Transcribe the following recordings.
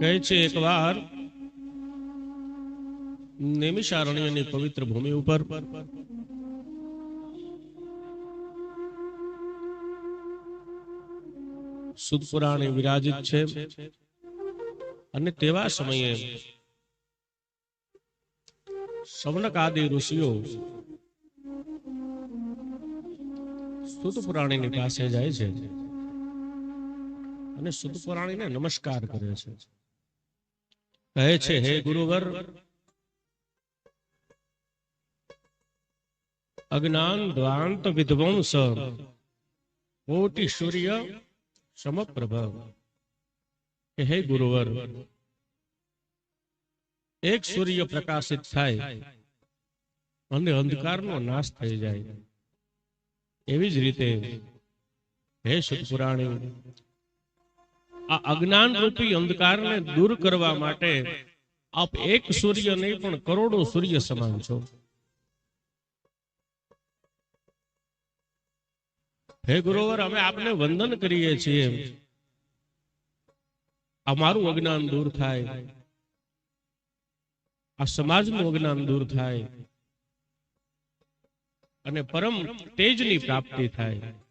કહે છે, એકવાર નેમિષારણ્યની પવિત્ર ભૂમિ ઉપર સુદપુરાણી વિરાજિત છે અને તેવા સમયે સવનક આદિ ઋષિઓ સુત પુરાણીની પાસે જાય છે. અને સુત પુરાણીને નમસ્કાર કરે છે. કહે છે, હે ગુરુવર, અજ્ઞાન દ્વાંત વિધ્વંસ, કોટી સૂર્ય સમપ્રભવ. હે ગુરુવર, એક સૂર્ય પ્રકાશિત થાય અને અંધકારનો નાશ થઈ જાય. એવી જ રીતે, હે સુતપુરાણી આ અજ્ઞાન રૂપી અંધકારને દૂર કરવા માટે આપ એક સૂર્ય નહીં, પણ કરોડો સૂર્ય સમાન છો. હે ગુરુવર, અમે આપને વંદન કરીએ છીએ. અમારું અજ્ઞાન દૂર થાય. આ સમાજનું અજ્ઞાન દૂર થાય. અને પરમ તેજની પ્રાપ્તિ થાય.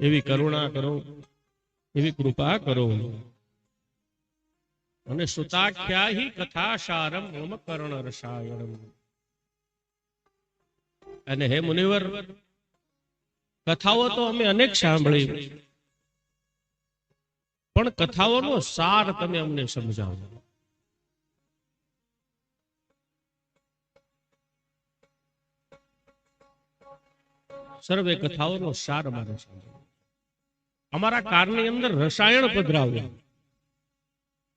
એવી કરુણા કરો, એવી કૃપા કરો. અને સુતાખ્યાહી કથાસારમ મમ કર્ણ રસાયણમ અને હે મુનિવર, કથાઓ તો અમે અનેક સાંભળી. પણ કથાઓનો સાર તમે અમને સમજાવો. સર્વે કથાઓનો સાર અમારે સમજાવો અમારા કારની અંદર રસાયણ પધરાવ્યા.